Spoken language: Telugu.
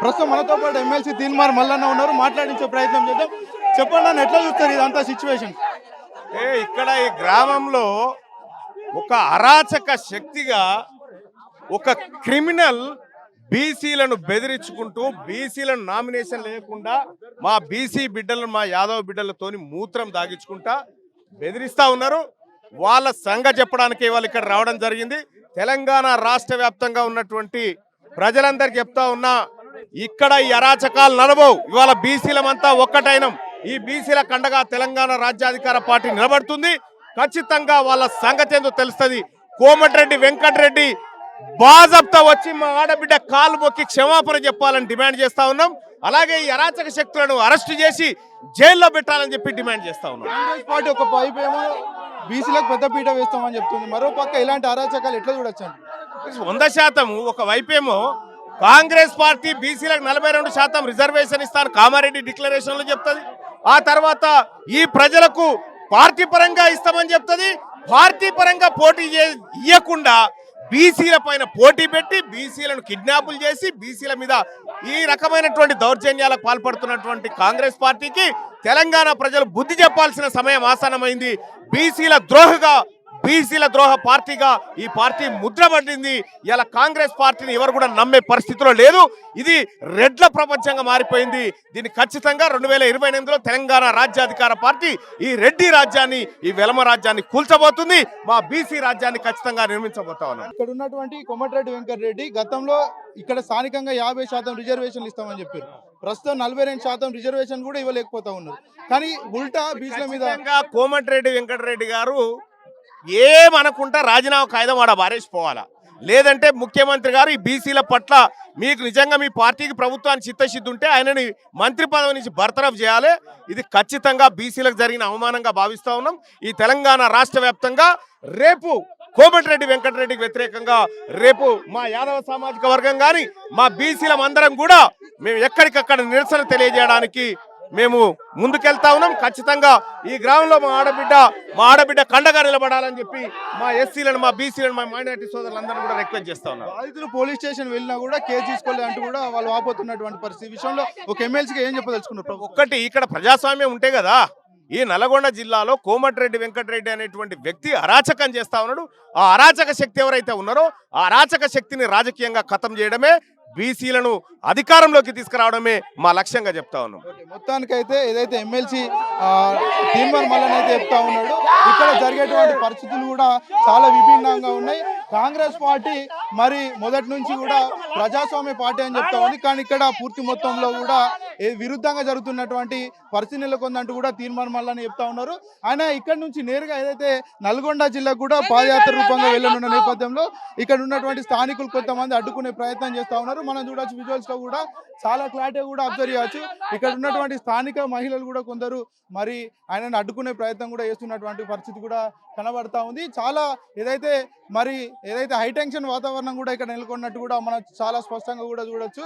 ప్రస్తుతం మనతో పాటు ఎమ్మెల్సీ తీన్మార్ మల్లన్న ఉన్నారు. మాట్లాడించే ప్రయత్నం చేద్దాం. చెప్పండి నన్ను ఎట్లా చూస్తారు ఇదంతా సిచ్యువేషన్ ఏ ఇక్కడ ఈ గ్రామంలో ఒక అరాచక శక్తిగా ఒక క్రిమినల్ బీసీలను బెదిరించుకుంటూ బీసీలను నామినేషన్ లేకుండా మా బీసీ బిడ్డలను మా యాదవ్ బిడ్డలతోని మూత్రం దాగించుకుంటా బెదిరిస్తూ ఉన్నారు. వాళ్ళ సంఘ చెప్పడానికి వాళ్ళు ఇక్కడ రావడం జరిగింది. తెలంగాణ రాష్ట్ర వ్యాప్తంగా ఉన్నటువంటి ప్రజలందరికీ చెప్తా ఉన్నా ఇక్కడ ఈ అరాచకాలు నడవవు. ఇవాళ బీసీలమంతా ఒక్కటైనం. ఈ బీసీల కండగా తెలంగాణ రాజ్యాధికార పార్టీ నిలబడుతుంది. ఖచ్చితంగా వాళ్ళ సంగతి ఏందో తెలుస్తుంది. కోమటిరెడ్డి వెంకటరెడ్డి బాజప్తా వచ్చి మా ఆడబిడ్డ కాలు మొక్కి క్షమాపణ చెప్పాలని డిమాండ్ చేస్తా ఉన్నాం. అలాగే ఈ అరాచక శక్తులను అరెస్టు చేసి జైల్లో పెట్టాలని చెప్పి డిమాండ్ చేస్తా ఉన్నాం. కాంగ్రెస్ పార్టీ ఒక వైపు ఏమో బీసీలకు పెద్ద పీట వేస్తామని చెప్తుంది. మరో పక్క ఇలాంటి అరాచకాలు ఎట్లా చూడొచ్చు? వంద శాతం ఒక వైపేమో కాంగ్రెస్ పార్టీ బీసీలకు నలభై రెండు శాతం రిజర్వేషన్ ఇస్తాను. కామారెడ్డి డిక్లరేషన్లో చెప్తుంది. ఆ తర్వాత ఈ ప్రజలకు పార్టీ పరంగా ఇస్తామని చెప్తుంది. పార్టీ పరంగా పోటీ ఇవ్వకుండా ఇయ్యకుండా బీసీల పైన పోటీ పెట్టి బీసీలను కిడ్నాపులు చేసి బీసీల మీద ఈ రకమైనటువంటి దౌర్జన్యాలకు పాల్పడుతున్నటువంటి కాంగ్రెస్ పార్టీకి తెలంగాణ ప్రజలు బుద్ధి చెప్పాల్సిన సమయం ఆసనమైంది బీసీల ద్రోహగా బీసీల ద్రోహ పార్టీగా ఈ పార్టీ ముద్ర పడింది. ఇలా కాంగ్రెస్ పార్టీని ఎవరు కూడా నమ్మే పరిస్థితిలో లేదు. ఇది రెడ్ల ప్రపంచంగా మారిపోయింది. దీన్ని ఖచ్చితంగా రెండు వేల ఇరవై ఎనిమిదిలో తెలంగాణ రాజ్యాధికార పార్టీ ఈ రెడ్డి రాజ్యాన్ని ఈ వెలమ రాజ్యాన్ని కూల్చబోతుంది. మా బీసీ రాజ్యాన్ని ఖచ్చితంగా నిర్మించబోతా ఉన్నాం. ఇక్కడ ఉన్నటువంటి కొమటిరెడ్డి వెంకటరెడ్డి గతంలో ఇక్కడ స్థానికంగా యాభై శాతం రిజర్వేషన్లు ఇస్తామని చెప్పారు. ప్రస్తుతం నలభై రెండు శాతం రిజర్వేషన్ కూడా ఇవ్వలేకపోతా ఉన్నారు. కానీ ఉల్టా బీసీల మీద కోమటిరెడ్డి వెంకటరెడ్డి గారు ఏమనకుండా రాజీనామా కాగితం వాడ బారేసిపోవాలా లేదంటే ముఖ్యమంత్రి గారు ఈ బీసీల పట్ల మీకు నిజంగా మీ పార్టీకి ప్రభుత్వానికి చిత్తశుద్ధి ఉంటే ఆయనని మంత్రి పదవి నుంచి బర్తరఫ్ చేయాలి. ఇది ఖచ్చితంగా బీసీలకు జరిగిన అవమానంగా భావిస్తూ ఉన్నాం. ఈ తెలంగాణ రాష్ట్ర వ్యాప్తంగా రేపు కోమటిరెడ్డి వెంకటరెడ్డికి వ్యతిరేకంగా రేపు మా యాదవ సామాజిక వర్గం కానీ మా బీసీల అందరం కూడా మేము ఎక్కడికక్కడ నిరసన తెలియజేయడానికి మేము ముందుకెళ్తా ఉన్నాం. ఖచ్చితంగా ఈ గ్రామంలో మా ఆడబిడ్డ మా ఆడబిడ్డ కండగా నిలబడాలని చెప్పి మా ఎస్సీలను మా బీసీలను మా మైనారిటీ సోదరులందరూ కూడా రిక్వెస్ట్ చేస్తా ఉన్నాం. బాధితులు పోలీస్ స్టేషన్ వెళ్ళినా కూడా కేసు తీసుకోలేదు అంటూ కూడా వాళ్ళు వాపోతున్నటువంటి పరిస్థితి. విషయంలో ఒక ఎమ్మెల్సీగా ఏం చెప్పదలుచుకున్నారు ఒక్కటి ఇక్కడ ప్రజాస్వామ్యం ఉంటే కదా ఈ నల్గొండ జిల్లాలో కోమటిరెడ్డి వెంకటరెడ్డి అనేటువంటి వ్యక్తి అరాచకం చేస్తా ఉన్నాడు. ఆ అరాచక శక్తి ఎవరైతే ఉన్నారో ఆ అరాచక శక్తిని రాజకీయంగా ఖతం చేయడమే బీసీలను అధికారంలోకి తీసుకురావడమే మా లక్ష్యంగా చెప్తా ఉన్నాం. మొత్తానికైతే ఏదైతే ఎమ్మెల్సీ తీర్మాన్ మల్లన్ అయితే చెప్తా ఉన్నాడు ఇక్కడ జరిగేటువంటి పరిస్థితులు కూడా చాలా విభిన్నంగా ఉన్నాయి. కాంగ్రెస్ పార్టీ మరి మొదటి నుంచి కూడా ప్రజాస్వామ్య పార్టీ అని చెప్తా ఉంది. కానీ ఇక్కడ పూర్తి మొత్తంలో కూడా విరుద్ధంగా జరుగుతున్నటువంటి పరిస్థితి నెలకొందంటూ కూడా తీర్మానం మల్లని చెప్తా ఉన్నారు. ఆయన ఇక్కడ నుంచి నేరుగా ఏదైతే నల్గొండ జిల్లాకు కూడా పాదయాత్ర రూపంగా వెళ్ళనున్న నేపథ్యంలో ఇక్కడ ఉన్నటువంటి స్థానికులు కొంతమంది అడ్డుకునే ప్రయత్నం చేస్తా ఉన్నారు. మనం చూడొచ్చు విజువల్స్లో కూడా చాలా క్లారిటీ కూడా అబ్జర్వ్ చేయవచ్చు ఇక్కడ ఉన్నటువంటి స్థానిక మహిళలు కూడా కొందరు మరి ఆయనను అడ్డుకునే ప్రయత్నం కూడా చేస్తున్నటువంటి పరిస్థితి కూడా కనబడతా ఉంది. చాలా ఏదైతే మరి ఏదైతే హైటెన్షన్ వాతావరణం కూడా ఇక్కడ నెలకొన్నట్టు కూడా మనం చాలా స్పష్టంగా కూడా చూడొచ్చు.